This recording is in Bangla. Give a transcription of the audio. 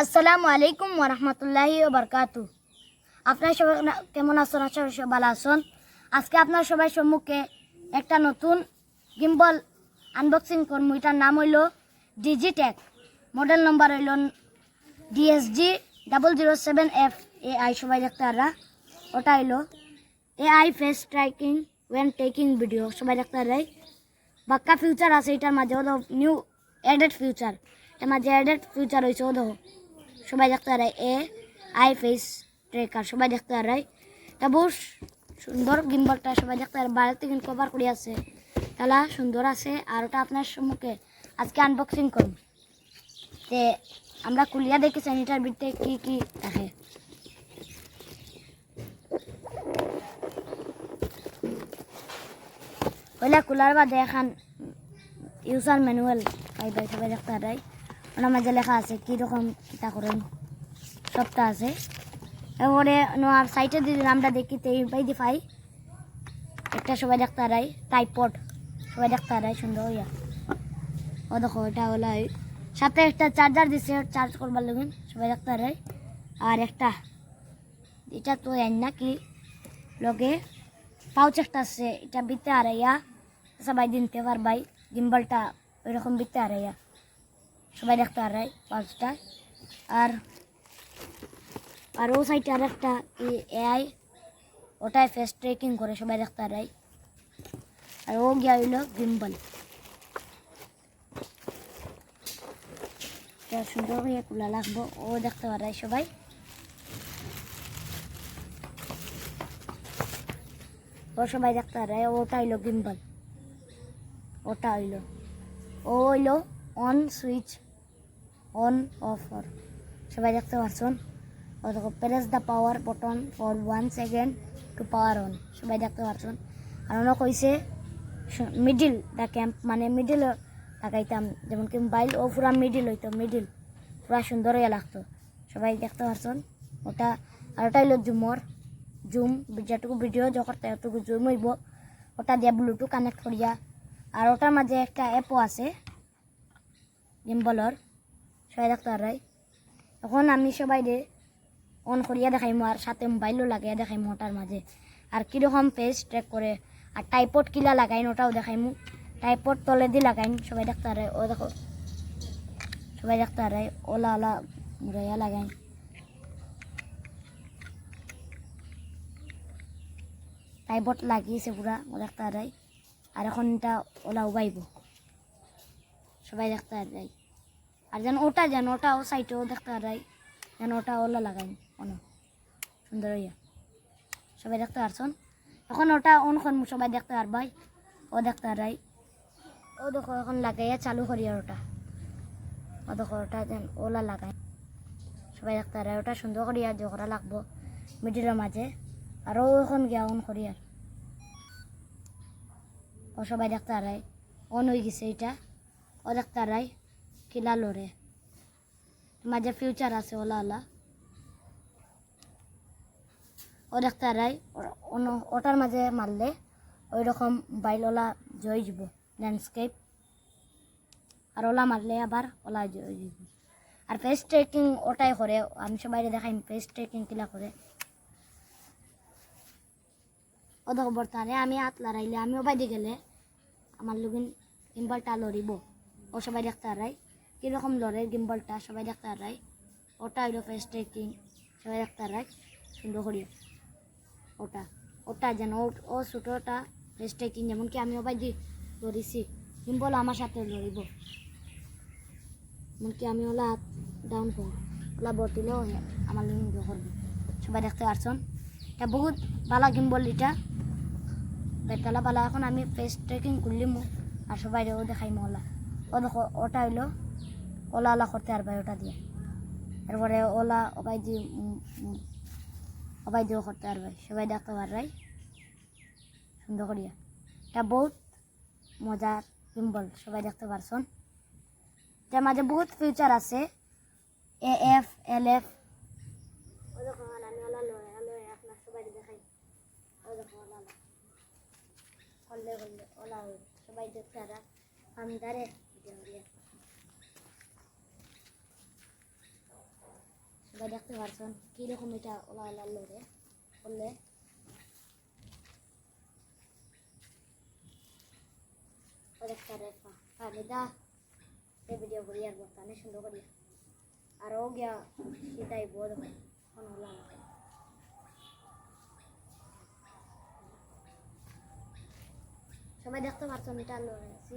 আসসালামু আলাইকুম ওরহমতুল্লাহি বারকাতু আপনার সবাই কেমন আছেন? আশা করি ভালো আছেন। আজকে আপনার সবাই সম্মুখে একটা নতুন গিম্বল আনবক্সিং করব এটার নাম হইল ডিজিটেক মডেল নম্বর হইল DSG double zero seven F A I সবাই দেখতে পারা ওটা হইল A I face tracking when taking video সবাই দেখতে পারাই বাক্কা ফিউচার আছে এটার মাঝে। ওদো নিউ এডেড ফিউচার এর মাঝে এডেড ফিউচার হয়েছে ওদো সবাই দেখতে পারে এ আই ফেস ট্রেকার সবাই দেখতে পারে এটা বহু সুন্দর গিম্বলটা সবাই দেখতে পারে বাইরে থেকে কভার করে আছে। তাহলে সুন্দর আছে, আর ওটা আপনার সম্মুখে আজকে আনবক্সিং করুন তে আমরা কুলিয়া দেখি স্যানিটার ভিতরে কি কি থাকে। পয়লা কুলার বাদে এখন ইউজার ম্যানুয়াল পাই পাই সবাই দেখতে পারাই। ওনার মাঝে লেখা আছে, কীরকম কিতা করেন? সবটা আছে। এরপরে নোয়ার সাইটে যদি আমরা দেখি, তো এই পাই দি পাই একটা সবাই দেখতে পারাই টাইপড সবাই দেখতে পারাই সুন্দর হইয়া। ও দেখো, এটা হলো সাথে একটা চার্জার দিছে চার্জ করবার লগিন সবাই দেখতে পারাই আর একটা, এটা তো জানি না কি, লগে পাউচ একটা আছে, এটা বিতে আর ইয়া সবাই দিনতে পারবাই গিম্বলটা ওইরকম বিতে আর ইয়া সবাই দেখতে আর পাউচটা আর আর ও সাইডে আর একটা এআই ওটাই ফেস ট্রেকিং করে সবাই দেখতে আর আর ও গিয়া হইল গিম্বল সুন্দর হয়ে খোলা লাগবো, ও দেখতে পারাই সবাই। ও সবাই দেখতে পারে ওটা হইল গিম্বল ওটা হইল। ও হইল অন সুইচ অফ অর। সবাই দেখতে পারছেন দেখো press the power button for one second to power on সবাই দেখতে পারছেন আর অন্য কইছে মিডিল দ্য ক্যাম্প মানে মিডিল লাগাইতাম যেমন কি মোবাইল ও পুরা মিডিল হইতো মিডিল পুরা সুন্দর হয়ে লাগতো। সবাই দেখতে পারছেন ওটা, আর ওটা হইল জুমর জুম যেটুকু ভিডিও যখন ততটুকু জুম হইব। ওটা দিয়ে ব্লুটুথ কানেক্ট করিয়া। আর ওটার মাঝে একটা অ্যাপও আছে গিম্বলর সবাই দেখতে এখন আমি সবাই অন করিয়া দেখাইমু আর সাথে মোবাইলও লাগাইয়া দেখাইমু ওটার মাঝে। আর কীরকম পেজ ট্র্যাক করে, আর টাইপড কিলা লাগাইন ওটাও দেখাইমু টাইপড তলে দিয়ে লাগাইন, সবাই দেখতে ও দেখো। সবাই দেখতে ওলা ওলা মুড়াইয়া লাগাইন। টাইপড লাগিয়েছে পুরা, ও দেখতে আর। এখন এটা ওলা উবাইব। সবাই দেখতে আর যেন ওটা যেন ওটা ও সাইডেও দেখতে পারাই যেন ওটা ওলা লাগাই অন সুন্দর হইয়া। সবাই দেখতে পারছন? এখন ওটা অন খন সবাই দেখতে পারবাই ও দেখতে পারাই ও দেখো, এখন লাগাইয়া চালু করি আর ওটা। ও দেখো, ওটা যেন ওলা লাগাই। সবাই দেখতে পারাই ওটা সুন্দর করিয়া জোকরা লাগবো মিডিলের মাঝে। আরও এখন গিয়া অন করি আর। ও সবাই দেখতে পারাই অন হয়ে গেছে এটা ও দেখতে পারাই কিলা লড়ে মাঝে ফিউচার আছে, ওলা ওলা। ও দেখতে পারাই ওটার মাঝে মারলে ওই রকম বাইল ওলা জয় যাব ল্যান্ডস্কেপ আর ওলা মারলে আবার ওলা জয় যাব আর ফেস ট্রেকিং ওটাই করে আমি সবাই দেখাই ফেস ট্রেকিং কিলা করে ও দেখো বর্তমানে আমি হাত লড়াইলে আমিও বাইরে গেলে আমার লগিন গিম্বলটা লড়িব ও সবাই দেখতে হারাই কীরকম লড়ে গিম্বলটা সবাই দেখতে হারাই ওটা হইল ফেস ট্রেকিং সবাই দেখতে হারাই সুন্দর করিয়া ওটা ওটা যেন ও- ছোটোটা ফেস ট্রেকিং যেমন কি আমিও বাইরে লড়িছি গিম্বল আমার সাথে লড়িব। এমনকি আমি ওলা ডাউন করব ওলা বটিলেও আমার লিঙ্গ করব। সবাই দেখতে পারছেন? এটা বহুত ভালো গিম্বল এটা। বেতালা পালা এখন আমি ফেস ট্রেকিং করলিমু আর সবাই ও দেখাই ওলা। ও দেখো ওটা হইল ওলা ওলা করতে আর ওটা দিয়ে। এরপরে ওলা ওবাই দিয়ে ওবাই দিয়েও করতে আর সবাই দেখতে পার ভাই সুন্দর করিয়া। এটা বহুত মজার গিম্বল সবাই দেখতে পারছন। যার মাঝে বহুত ফিউচার আছে। A, F, L, F. সবাই দেখাই। ও দেখো ওলা ওলা করলে করলে ওলা হইল সবাই দেখতে আর আমি দাঁড়ে সবাই দেখতে পারছেন কীরকম এটা ওলা ওলা লড়ে করলে দেখতে দা এই ভিডিও করি আর বর্তমানে সুন্দর করি আর গিয়া সেটাই বোধ হয় ওলা সবাই দেখতে পারছেন এটা আছি